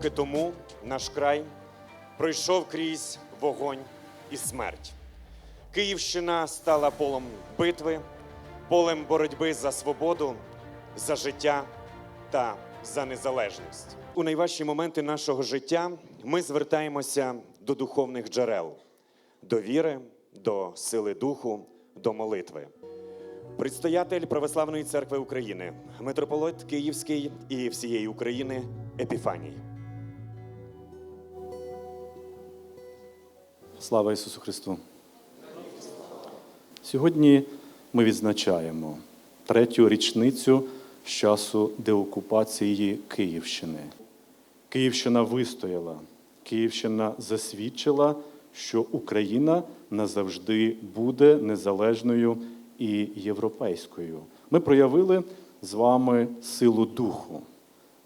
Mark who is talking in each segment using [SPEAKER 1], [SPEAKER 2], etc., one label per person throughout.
[SPEAKER 1] роки тому наш край пройшов крізь вогонь і смерть. Київщина стала полем битви, полем боротьби за свободу, за життя та за незалежність. У найважчі моменти нашого життя ми звертаємося до духовних джерел, до віри, до сили духу, до молитви. Предстоятель Православної церкви України, митрополит Київський і всієї України Епіфаній.
[SPEAKER 2] Слава Ісусу Христу! Сьогодні ми відзначаємо третю річницю з часу деокупації Київщини. Київщина вистояла, Київщина засвідчила, що Україна назавжди буде незалежною і європейською. Ми проявили з вами силу духу.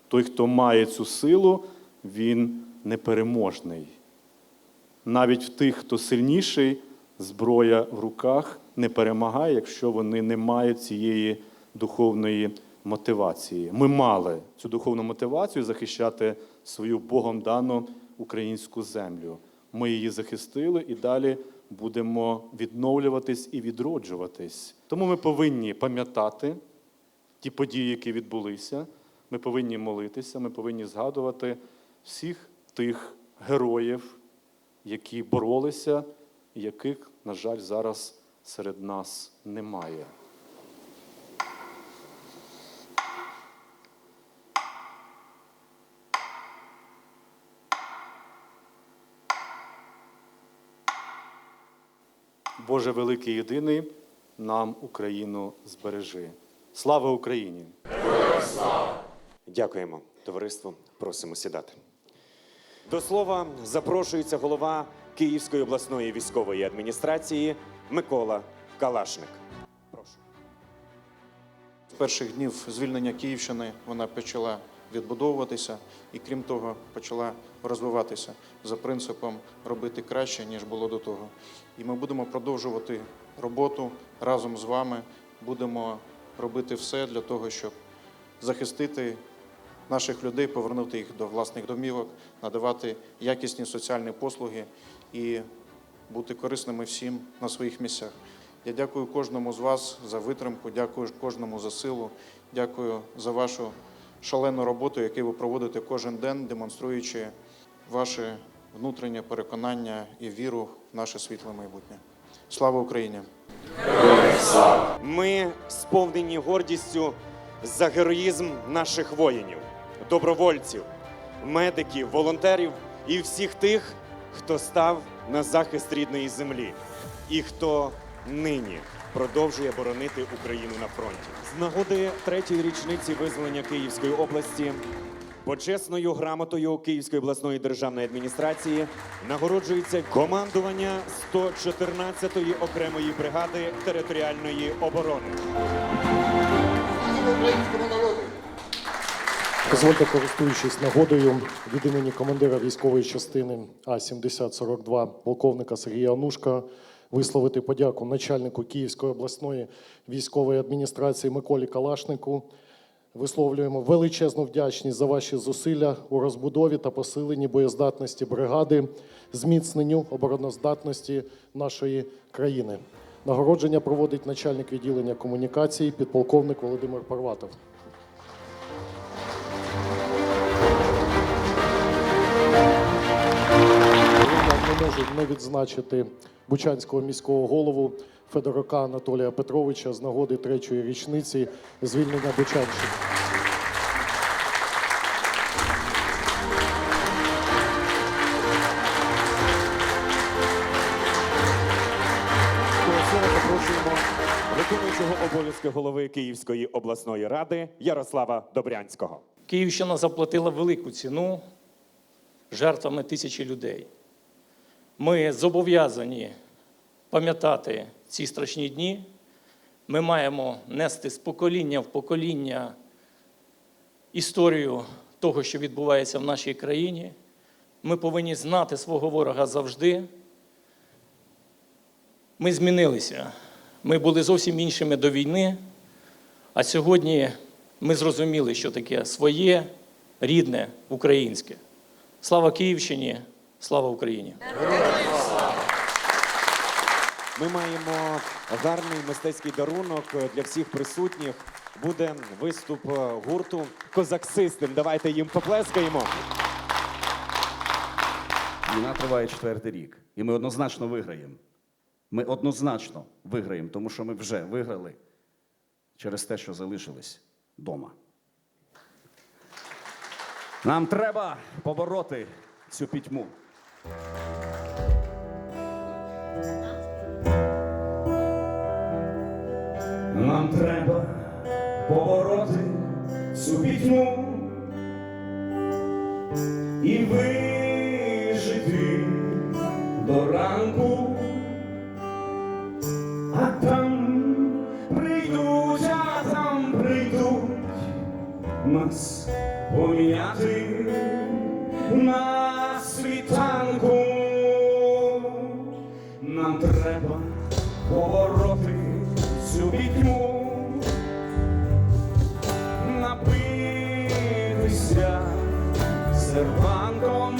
[SPEAKER 2] Той, хто має цю силу, він непереможний. Навіть в тих, хто сильніший, зброя в руках не перемагає, якщо вони не мають цієї духовної мотивації. Ми мали цю духовну мотивацію захищати свою Богом дану українську землю. Ми її захистили і далі будемо відновлюватись і відроджуватись. Тому ми повинні пам'ятати ті події, які відбулися. Ми повинні молитися, ми повинні згадувати всіх тих героїв, які боролися, яких, на жаль, зараз серед нас немає. Боже великий єдиний, нам Україну збережи. Слава Україні!
[SPEAKER 1] Дякуємо, товариство. Просимо сідати. До слова запрошується голова Київської обласної військової адміністрації Микола Калашник. Прошу.
[SPEAKER 3] З перших днів звільнення Київщини вона почала відбудовуватися і, крім того, почала розвиватися за принципом робити краще, ніж було до того. І ми будемо продовжувати роботу разом з вами, будемо робити все для того, щоб захистити наших людей, повернути їх до власних домівок, надавати якісні соціальні послуги і бути корисними всім на своїх місцях. Я дякую кожному з вас за витримку, дякую кожному за силу, дякую за вашу шалену роботу, яку ви проводите кожен день, демонструючи ваше внутрішнє переконання і віру в наше світле майбутнє. Слава Україні!
[SPEAKER 1] Ми сповнені гордістю за героїзм наших воїнів, добровольців, медиків, волонтерів і всіх тих, хто став на захист рідної землі і хто нині продовжує боронити Україну на фронті. З нагоди третьої річниці визволення Київської області почесною грамотою Київської обласної державної адміністрації нагороджується командування 114-ї окремої бригади територіальної оборони.
[SPEAKER 4] Дозвольте, користуючись нагодою від імені командира військової частини А-7042 полковника Сергія Анушка, висловити подяку начальнику Київської обласної військової адміністрації Миколі Калашнику. Висловлюємо величезну вдячність за ваші зусилля у розбудові та посиленні боєздатності бригади, зміцненню обороноздатності нашої країни. Нагородження проводить начальник відділення комунікації, підполковник Володимир Парватов. Можу не відзначити Бучанського міського голову Федорука Анатолія Петровича з нагоди третьої річниці звільнення Бучанщини.
[SPEAKER 1] Виконуючого обов'язки голови Київської обласної ради Ярослава Добрянського.
[SPEAKER 5] Київщина заплатила велику ціну жертвами тисячі людей. Ми зобов'язані пам'ятати ці страшні дні. Ми маємо нести з покоління в покоління історію того, що відбувається в нашій країні. Ми повинні знати свого ворога завжди. Ми змінилися. Ми були зовсім іншими до війни, а сьогодні ми зрозуміли, що таке своє, рідне, українське. Слава Київщині! Слава Україні!
[SPEAKER 6] Ми маємо гарний мистецький дарунок для всіх присутніх. Буде виступ е, гурту Козак Систем. Давайте їм поплескаємо.
[SPEAKER 1] Війна триває четвертий рік, і ми однозначно виграємо. Ми однозначно виграємо, тому що ми вже виграли через те, що залишились вдома. Нам треба побороти цю пітьму. Нам треба побороти цю пітьму і вижити до ранку, а там прийдуть, а там прийдуть нас поміняти світанку. Нам треба побороти цю вітьму, напитися серванком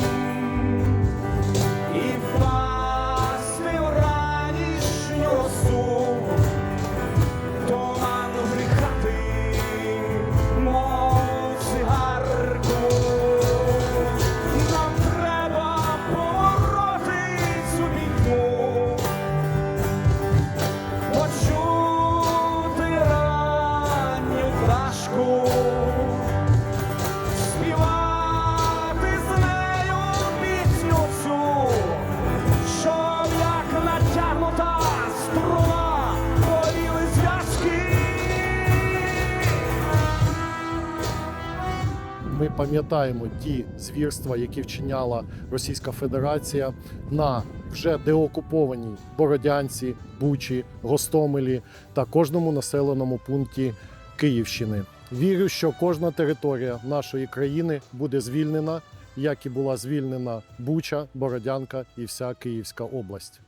[SPEAKER 4] Ми пам'ятаємо ті звірства, які вчиняла Російська Федерація на вже деокупованій Бородянці, Бучі, Гостомелі та кожному населеному пункті Київщини. Вірю, що кожна територія нашої країни буде звільнена, як і була звільнена Буча, Бородянка і вся Київська область.